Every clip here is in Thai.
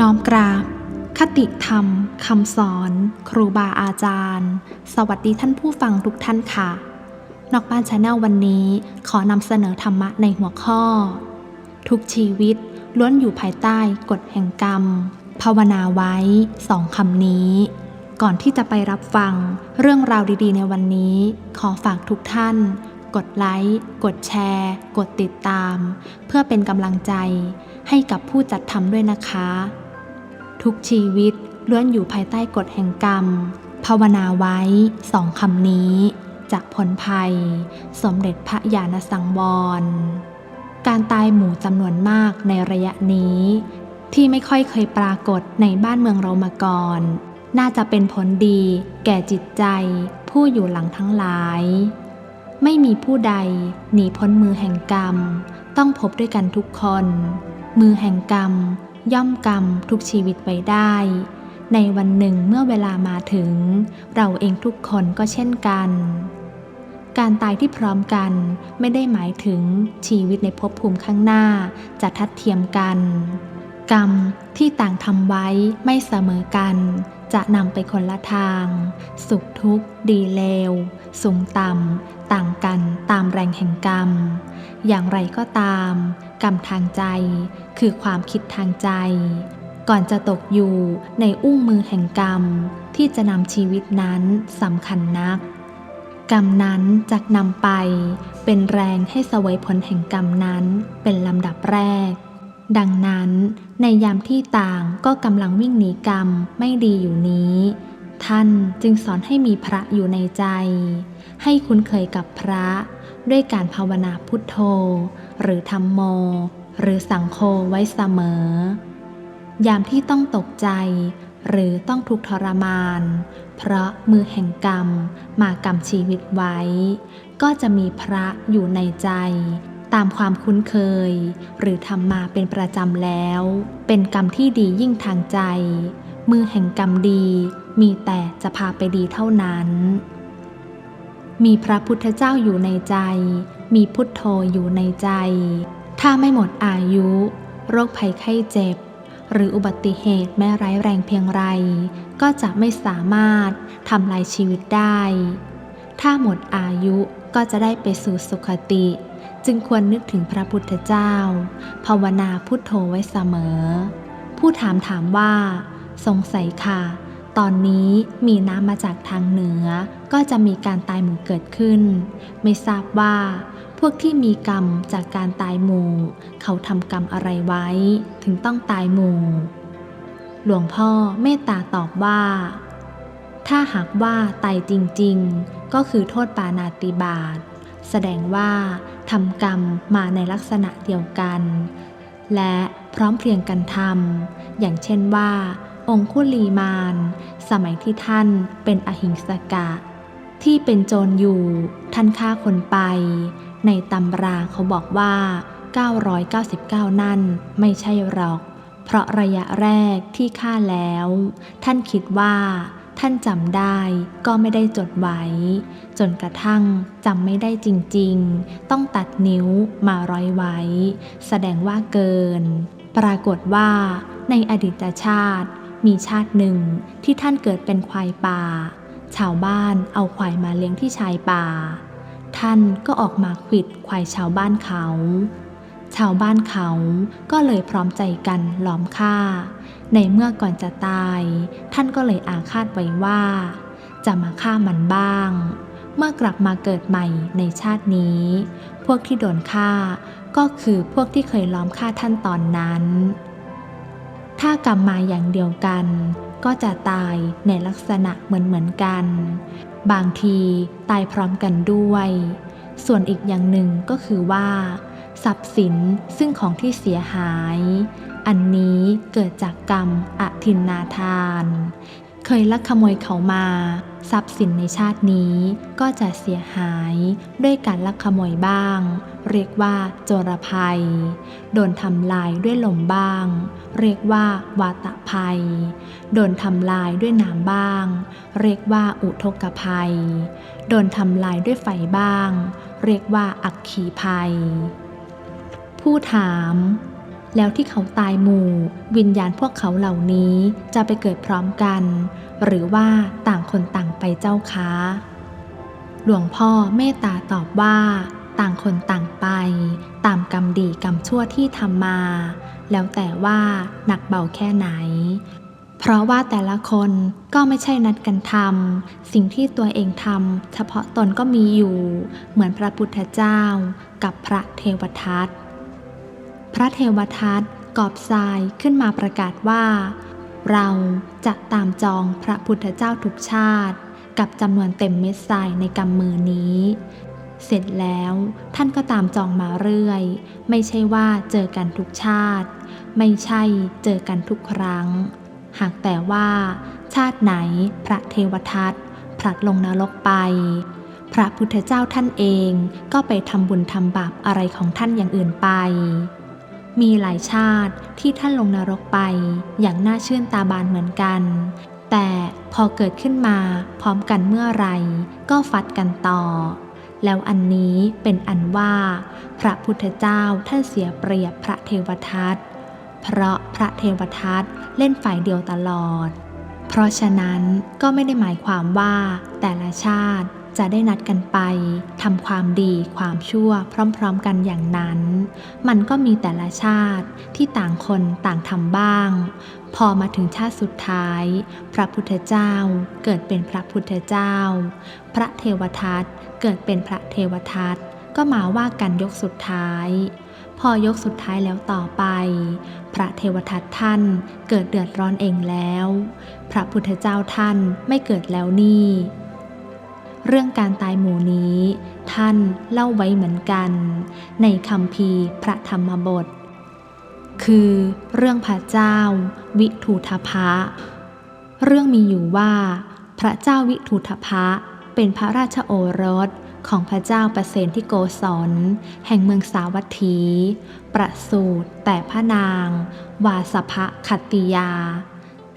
น้อมกราบ คติธรรมคำสอน ครูบาอาจารย์ สวัสดีท่านผู้ฟังทุกท่านค่ะ นอกบ้านชาแนลวันนี้ขอนำเสนอธรรมะในหัวข้อ ทุกชีวิตล้วนอยู่ภายใต้กฎแห่งกรรม ภาวนาไว้สองคำนี้ ก่อนที่จะไปรับฟังเรื่องราวดีๆ ในวันนี้ ขอฝากทุกท่าน กดไลค์ กดแชร์ กดติดตาม เพื่อเป็นกำลังใจให้กับผู้จัดทำด้วยนะคะ ทุกชีวิตล้วนอยู่ภายใต้กฎแห่งกรรม ภาวนาไว้สองคำนี้จากผลภัย สมเด็จพระญาณสังวร การตายหมู่จำนวนมากในระยะนี้ ที่ไม่ค่อยเคยปรากฏในบ้านเมืองเรามาก่อน น่าจะเป็นผลดีแก่จิตใจผู้อยู่หลังทั้งหลาย ไม่มีผู้ใดหนีพ้นมือแห่งกรรม ต้องพบด้วยกันทุกคน มือแห่งกรรม ย่อมกรรมทุกชีวิตไว้ได้ ในวันหนึ่งเมื่อเวลามาถึง เราเองทุกคนก็เช่นกัน การตายที่พร้อมกันไม่ได้หมายถึงชีวิตในภพภูมิข้างหน้าจะทัดเทียมกัน กรรมที่ต่างทำไว้ไม่เสมอกัน จะนำไปคนละทาง สุขทุกข์ ดีเลว สูงต่ำต่างกันตามแรงแห่งกรรม อย่างไรก็ตาม กรรมทางใจ คือความคิดทางใจ ก่อนจะตกอยู่ในอุ้งมือแห่งกรรม ที่จะนำชีวิตนั้นสำคัญนัก กรรมนั้นจะนำไป เป็นแรงให้สวยผลแห่งกรรมนั้นเป็นลำดับแรก ดังนั้นในยามที่ต่างก็กำลังวิ่งหนีกรรมไม่ดีอยู่นี้ ท่านจึงสอนให้มีพระอยู่ในใจ ให้คุ้นเคยกับพระ ด้วยการภาวนาพุทโธ หรือธรรมโม หรือสังโฆไว้เสมอ ยามที่ต้องตกใจ หรือต้องทุกข์ทรมาน เพราะมือแห่งกรรมมากรรมชีวิตไว้ ก็จะมีพระอยู่ในใจ ตามความคุ้นเคย หรือทำมาเป็นประจำแล้ว เป็นกรรมที่ดียิ่งทางใจ มือแห่งกรรมดีมีแต่จะพาไปดีเท่านั้น มีพระพุทธเจ้าอยู่ในใจ มีพุทโธอยู่ในใจ ถ้าไม่หมดอายุ โรคภัยไข้เจ็บ หรืออุบัติเหตุแม้ร้ายแรงเพียงไร ก็จะไม่สามารถทำลายชีวิตได้ ถ้าหมดอายุก็จะได้ไปสู่สุคติ จึงควรนึกถึงพระพุทธเจ้า ภาวนาพุทโธไว้เสมอ ผู้ถามถามว่า สงสัยค่ะ ตอนนี้มีน้ำมาจากทางเหนือ ก็จะมีการตายหมู่เกิดขึ้น ไม่ทราบว่า พวกที่มีกรรมจากการตายหมู่ เขาทำกรรมอะไรไว้ ถึงต้องตายหมู่ หลวงพ่อเมตตาตอบว่า ถ้าหากว่าตายจริงๆ ก็คือโทษปานาติบาตแสดงว่าทำกรรมมาในลักษณะเดียวกัน และพร้อมเพรียงกันทำอย่างเช่นว่า องคุลีมาน สมัยที่ท่านเป็นอหิงสกะ ที่เป็นโจรอยู่ท่านฆ่าคนไป ในตำราเขาบอกว่า 999 นั่นไม่ใช่หรอก เพราะระยะแรกที่ฆ่าแล้ว ท่านคิดว่า ท่านจำได้ก็ไม่ได้จดไว้ จนกระทั่งจำไม่ได้จริงๆ ต้องตัดนิ้วมาร้อยไว้ แสดงว่าเกิน ปรากฏว่า ในอดีตชาติมีชาติหนึ่งที่ท่านเกิดเป็นควายป่า ชาวบ้านเอาควายมาเลี้ยงที่ชายป่า ท่านก็ออกมาขวิดควายชาวบ้านเขา ชาวบ้านเขาก็เลยพร้อมใจกันล้อมฆ่า ในเมื่อก่อนจะตาย ท่านก็เลยอาฆาตไว้ว่า จะมาฆ่ามันบ้าง เมื่อกลับมาเกิดใหม่ในชาตินี้ พวกที่โดนฆ่าก็คือพวกที่เคยล้อมฆ่าท่านตอนนั้น ถ้ากรรมมาอย่างเดียวกัน ก็จะตายในลักษณะเหมือนเหมือนกัน บางทีตายพร้อมกันด้วย ส่วนอีกอย่างหนึ่งก็คือว่า ทรัพย์สินซึ่งของที่เสียหาย อันนี้เกิดจากกรรมอทินนาทาน เคยลักขโมยเขามา ทรัพย์สินในชาตินี้ก็จะเสียหายด้วยการลักขโมยบ้าง เรียกว่าโจรภัย โดนทำลายด้วยลมบ้าง เรียกว่าวาตภัย โดนทำลายด้วยน้ำบ้าง เรียกว่าอุทกภัย โดนทำลายด้วยไฟบ้าง เรียกว่าอักขีภัย ผู้ถาม แล้วที่เขาตายหมู่ วิญญาณพวกเขาเหล่านี้จะไปเกิดพร้อมกัน หรือว่าต่างคนต่างไปเจ้าค้า หลวงพ่อเมตตาตอบว่า ต่างคนต่างไป ตามกรรมดีกรรมชั่วที่ทำมา แล้วแต่ว่าหนักเบาแค่ไหน เพราะว่าแต่ละคนก็ไม่ใช่นัดกันทำสิ่งที่ตัวเองทำเฉพาะตนก็มีอยู่ เหมือนพระพุทธเจ้ากับพระเทวทัต พระเทวทัตกอบทรายขึ้นมาประกาศว่า เราจะตามจองพระพุทธเจ้าทุกชาติ กับจำนวนเต็มเม็ดทรายในกำมือนี้ เสร็จแล้วท่านก็ตามจองมาเรื่อย ไม่ใช่ว่าเจอกันทุกชาติ ไม่ใช่เจอกันทุกครั้ง หากแต่ว่า ชาติไหนพระเทวทัตผลัดลงนรกไปพระพุทธเจ้าท่านเองก็ไปทำบุญทำบาปอะไรของท่านอย่างอื่นไป มีหลายชาติที่ท่านลงนรกไปอย่างน่าชื่นตาบานเหมือนกัน แต่พอเกิดขึ้นมาพร้อมกันเมื่อไรก็ฟัดกันต่อ แล้วอันนี้เป็นอันว่า พระพุทธเจ้าท่านเสียเปรียบพระเทวทัตเพราะพระเทวทัตเล่นฝ่ายเดียวตลอด เพราะฉะนั้นก็ไม่ได้หมายความว่าแต่ละชาติ จะได้นัดกันไปทำความดีความชั่วพร้อมๆกันอย่างนั้น มันก็มีแต่ละชาติที่ต่างคนต่างทำบ้าง พอมาถึงชาติสุดท้าย พระพุทธเจ้าเกิดเป็นพระพุทธเจ้า พระเทวทัตเกิดเป็นพระเทวทัตก็มาว่ากันยกสุดท้าย พอยกสุดท้ายแล้วต่อไป พระเทวทัตท่านเกิดเดือดร้อนเองแล้ว พระพุทธเจ้าท่านไม่เกิดแล้วนี่ เรื่องการตายหมู่นี้ ท่านเล่าไว้เหมือนกัน ในคำพีพระธรรมบท คือเรื่องพระเจ้า วิทูทพะ เรื่องมีอยู่ว่า พระเจ้าวิทูทพะเป็นพระราชโอรสของพระเจ้าประเสนที่โกศลแห่งเมืองสาวัตถี ประสูติแต่พระนาง วาสภคัตติยา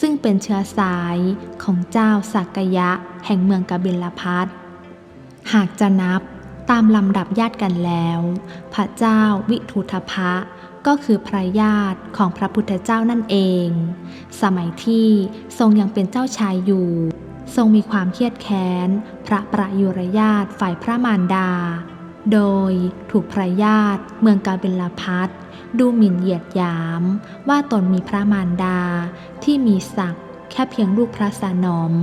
ซึ่งเป็นเชื้อสายของเจ้าสักยะแห่งเมืองกบิลพัทหากจะนับตามลำดับญาติกันแล้ว พระเจ้าวิทุทพะก็คือพระญาติของพระพุทธเจ้านั่นเอง สมัยที่ทรงยังเป็นเจ้าชายอยู่ ทรงมีความเครียดแค้น พระประยุรญาติฝ่ายพระมารดา โดยถูกพระญาติเมืองกาเบลพัท ดูหมิ่นเหยียดหยาม ว่าตนมีพระมารดา ที่มีศักดิ์แค่เพียงลูกพระสนม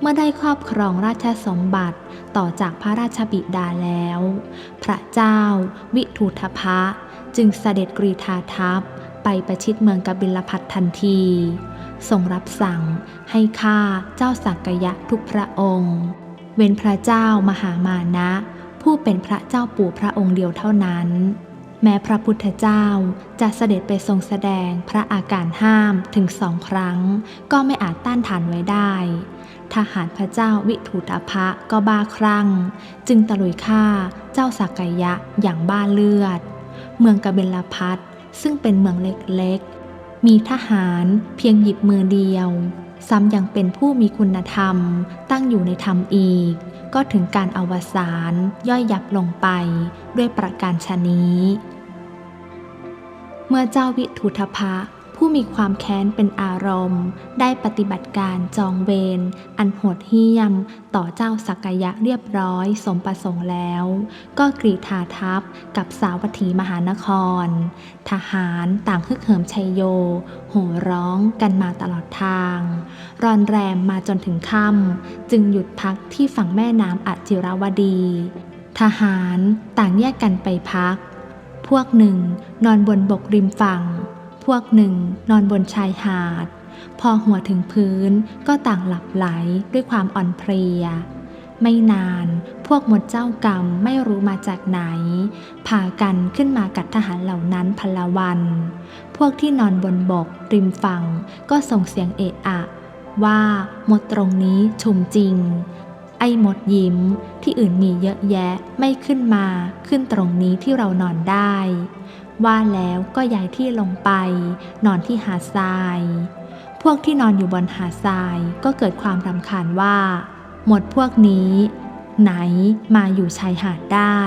เมื่อได้ครอบครองราชสมบัติต่อจากพระราชบิดาแล้ว พระเจ้า วิทูทพะ จึงเสด็จกรีธาทัพไปประชิดเมืองกบิลพัททันทีทรงรับสั่งให้ฆ่าเจ้าสักกยะทุกพระองค์ เว้นพระเจ้ามหามานะ ผู้เป็นพระเจ้าปู่พระองค์เดียวเท่านั้น แม้พระพุทธเจ้าจะเสด็จไปทรงแสดงพระอาการห้ามถึงสองครั้ง ก็ไม่อาจต้านทานไว้ได้ ทหารพระเจ้าวิถุตภะก็บ้าคลั่ง จึงตะลุยฆ่าเจ้าสักกยะอย่างบ้าเลือด เมืองกบิลพัทซึ่งเป็นเมืองเล็กๆ มีทหารเพียงหยิบมือเดียว ซ้ำยังเป็นผู้มีคุณธรรม ตั้งอยู่ในธรรมอีก ก็ถึงการอวสานย่อยยับลงไปด้วยประการชนี้ เมื่อเจ้าวิทุทพะ ผู้มีความแค้นเป็นอารมณ์ ได้ปฏิบัติการจองเวรอันโหดเหี้ยม ต่อเจ้าสักยะเรียบร้อยสมประสงค์แล้ว ก็กรีธาทัพกับสาวัตถีมหานคร ทหารต่างฮึกเหิมชัยโย โห่ร้องกันมาตลอดทาง รอนแรมมาจนถึงค่ำจึงหยุดพักที่ฝั่งแม่น้ำอจิราวดี ทหารต่างแยกกันไปพัก พวกหนึ่งนอนบนบกริมฝั่ง พวกหนึ่งนอนบนชายหาด พอหัวถึงพื้นก็ต่างหลับไหลด้วยความอ่อนเพลีย ไม่นานพวกหมดเจ้ากรรมไม่รู้มาจากไหน พากันขึ้นมากัดทหารเหล่านั้นพลวัน พวกที่นอนบนบกริมฝั่งก็ส่งเสียงเอะอะ ว่าหมดตรงนี้ชุมจริง ไอ้หมดยิ้มที่อื่นมีเยอะแยะไม่ขึ้นมาขึ้นตรงนี้ที่เรานอนได้ ว่าแล้วก็ย้ายที่ลงไป นอนที่หาดทราย พวกที่นอนอยู่บนหาดทรายก็เกิดความรำคาญว่า หมดพวกนี้ ไหนมาอยู่ชายหาดได้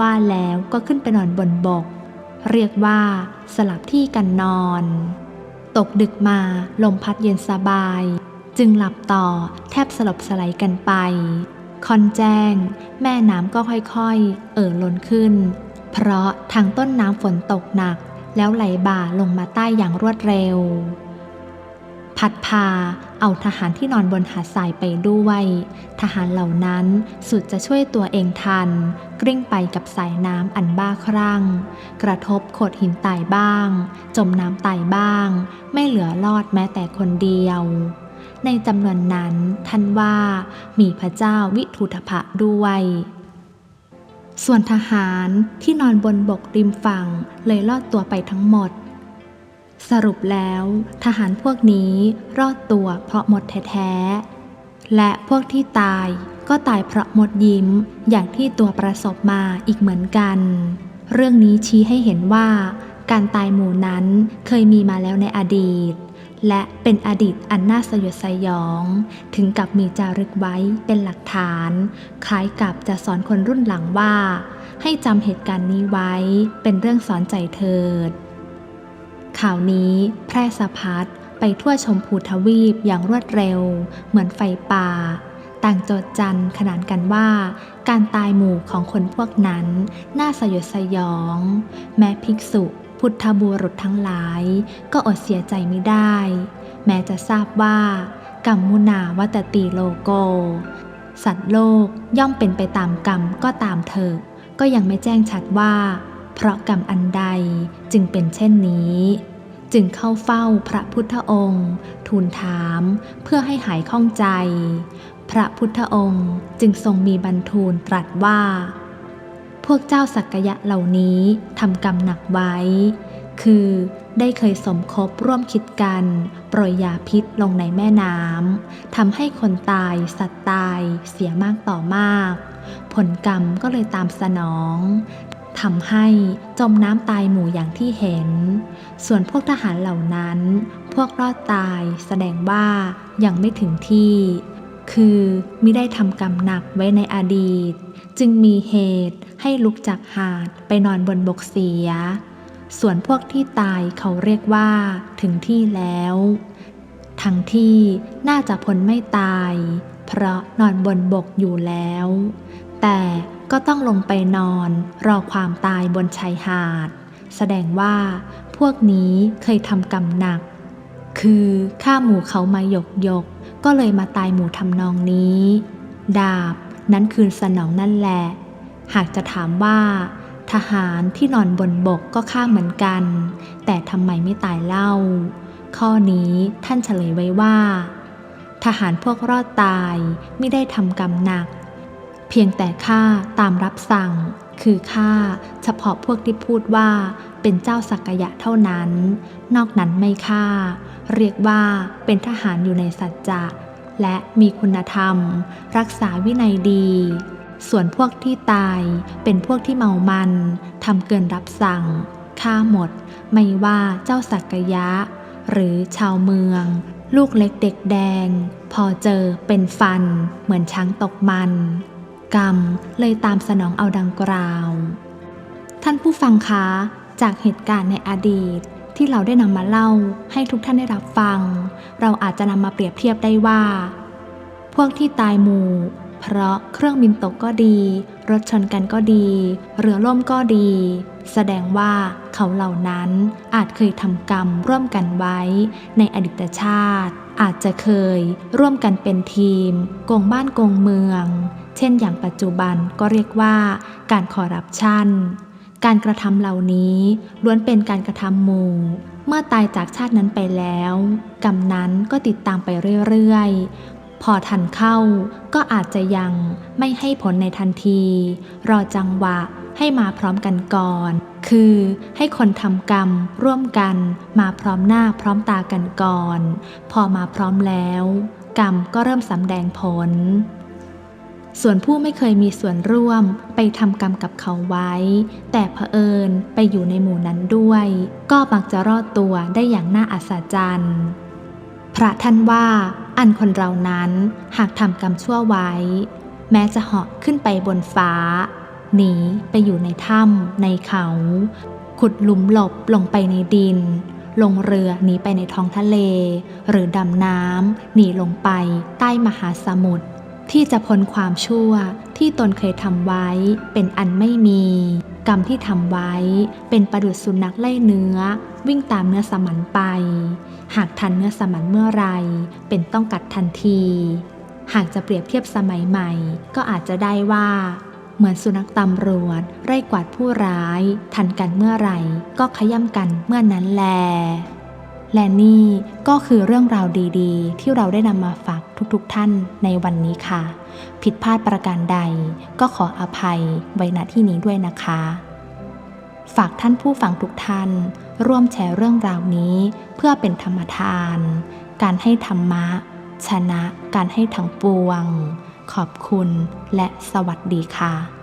ว่าแล้วก็ขึ้นไปนอนบนบก เรียกว่าสลับที่กันนอน ตกดึกมาลมพัดเย็นสบาย จึงหลับต่อแทบสลบสลายกันไปคอนแจ้ง แม่น้ำก็ค่อยๆ เอ่อล้นขึ้น เพราะทางต้นน้ำฝนตกหนัก แล้วไหลบ่าลงมาใต้อย่างรวดเร็ว พัดพาเอาทหารที่นอนบนหาดทรายไปด้วย ทหารเหล่านั้นสุดจะช่วยตัวเองทัน กลิ้งไปกับสายน้ำอันบ้าครั่ง กระทบโขดหินตายบ้าง จมน้ำตายบ้าง ไม่เหลือรอดแม้แต่คนเดียว ในจำนวนนั้นท่านว่ามีพระเจ้าวิทุธพะด้วย ส่วนทหารที่นอนบนบกริมฝั่งเลยรอดตัวไปทั้งหมด สรุปแล้ว ทหารพวกนี้รอดตัวเพราะหมดแท้ๆ และพวกที่ตายก็ตายเพราะหมดยิ้มอย่างที่ตัวประสบมาอีกเหมือนกัน เรื่องนี้ชี้ให้เห็นว่า การตายหมู่นั้นเคยมีมาแล้วในอดีต และเป็นอดีตอันน่าสยดสยอง ถึงกับมีจารึกไว้เป็นหลักฐาน คล้ายกับจะสอนคนรุ่นหลังว่า ให้จำเหตุการณ์นี้ไว้เป็นเรื่องสอนใจเถิด ข่าวนี้แพร่สะพัดไปทั่วชมพูทวีปอย่างรวดเร็ว เหมือนไฟป่า ต่างโจดจันขนานกันว่า การตายหมู่ของคนพวกนั้น น่าสยดสยอง แม้ภิกษุ พุทธบุรุษทั้งหลายก็อดเสียใจไม่ได้ แม้จะทราบว่ากรรมมุนาวัตติโลโก สัตว์โลกย่อมเป็นไปตามกรรมก็ตามเถอะก็ยังไม่แจ้งชัดว่า เพราะกรรมอันใดจึงเป็นเช่นนี้ จึงเข้าเฝ้าพระพุทธองค์ ทูลถามเพื่อให้หายข้องใจ พระพุทธองค์จึงทรงมีบรรทูลตรัสว่า พวกเจ้าสักยะเหล่านี้ทำกรรมหนักไว้ คือได้เคยสมคบร่วมคิดกันโปรยยาพิษลงในแม่น้ำทำให้คนตายสัตว์ตายเสียมากต่อมาก ผลกรรมก็เลยตามสนองทำให้จมน้ำตายหมู่อย่างที่เห็น ส่วนพวกทหารเหล่านั้น พวกรอดตายแสดงว่ายังไม่ถึงที่ คือมิได้ทำกรรมหนักไว้ในอดีต จึงมีเหตุให้ลุกจากหาดไปนอนบนบกเสีย ส่วนพวกที่ตายเขาเรียกว่า ถึงที่แล้ว ทั้งที่น่าจะพ้นไม่ตาย เพราะนอนบนบกอยู่แล้ว แต่ก็ต้องลงไปนอนรอความตายบนชายหาด แสดงว่าพวกนี้เคยทำกรรมหนัก คือฆ่าหมู่เขามาหยกยกๆก็เลยมาตายหมู่ทำนองนี้ ดาบ นั้นคืนสนองนั่นแหละ หากจะถามว่า ทหารที่นอนบนบกก็ฆ่าเหมือนกัน แต่ทำไมไม่ตายเล่า ข้อนี้ท่านเฉลยไว้ว่า ทหารพวกรอดตายไม่ได้ทำกรรมหนัก เพียงแต่ฆ่าตามรับสั่ง คือฆ่าเฉพาะพวกที่พูดว่าเป็นเจ้าสักยะเท่านั้น นอกนั้นไม่ฆ่า เรียกว่าเป็นทหารอยู่ในสัจจะ และมีคุณธรรม รักษาวินัยดี ส่วนพวกที่ตายเป็นพวกที่เมามันทำเกินรับสั่งฆ่าหมด ไม่ว่าเจ้าสักยะ หรือชาวเมือง ลูกเล็กเด็กแดง พอเจอเป็นฟัน เหมือนช้างตกมัน กรรมเลยตามสนองเอาดังกล่าว ท่านผู้ฟังคะ จากเหตุการณ์ในอดีต ที่เราได้นำมาเล่าให้ทุกท่านได้รับฟัง เราอาจจะนำมาเปรียบเทียบได้ว่า พวกที่ตายหมู่ เพราะเครื่องบินตกก็ดี รถชนกันก็ดี เรือล่มก็ดี แสดงว่าเขาเหล่านั้นอาจเคยทำกรรมร่วมกันไว้ในอดีตชาติ อาจจะเคยร่วมกันเป็นทีม โกงบ้านโกงเมือง เช่นอย่างปัจจุบันก็เรียกว่าการคอร์รัปชัน การกระทำเหล่านี้ล้วนเป็นการกระทำหมู่ เมื่อตายจากชาตินั้นไปแล้ว กรรมนั้นก็ติดตามไปเรื่อยๆ พอทันเข้าก็อาจจะยังไม่ให้ผลในทันที รอจังหวะให้มาพร้อมกันก่อน คือให้คนทำกรรมร่วมกันมาพร้อมหน้าพร้อมตากันก่อน พอมาพร้อมแล้ว กรรมก็เริ่มสำแดงผล ส่วนผู้ไม่เคยมีส่วนร่วมไปทำกรรมกับเขาไว้ แต่เผอิญไปอยู่ในหมู่นั้นด้วย ก็มักจะรอดตัวได้อย่างน่าอัศจรรย์ พระท่านว่า อันคนเรานั้นหากทำกรรมชั่วไว้ แม้จะเหาะขึ้นไปบนฟ้า หนีไปอยู่ในถ้ำในเขา ขุดหลุมหลบลงไปในดิน ลงเรือหนีไปในท้องทะเล หรือดำน้ำหนีลงไปใต้มหาสมุทร ที่จะพ้นความชั่วที่ตนเคยทำไว้เป็นอันไม่มี กรรมที่ทำไว้เป็นประดุษสุนัขไล่เนื้อ วิ่งตามเนื้อสมันไป หากทันเนื้อสมันเมื่อไร เป็นต้องกัดทันที หากจะเปรียบเทียบสมัยใหม่ ก็อาจจะได้ว่า เหมือนสุนัขตำรวจ ไล่กวาดผู้ร้าย ทันกันเมื่อไรก็ขย่ำกันเมื่อนนั้นแลและนี่ก็คือเรื่องราวดีๆ ที่เราได้นำมาฝาก ทุกๆท่านในวันนี้ค่ะ ผิดพลาดประการใดก็ขออภัยไว้ณที่นี้ด้วยนะคะ ฝากท่านผู้ฟังทุกท่าน ร่วมแชร์เรื่องราวนี้ เพื่อเป็นธรรมทาน การให้ธรรมะ ชนะการให้ทั้งปวง ขอบคุณและสวัสดีค่ะ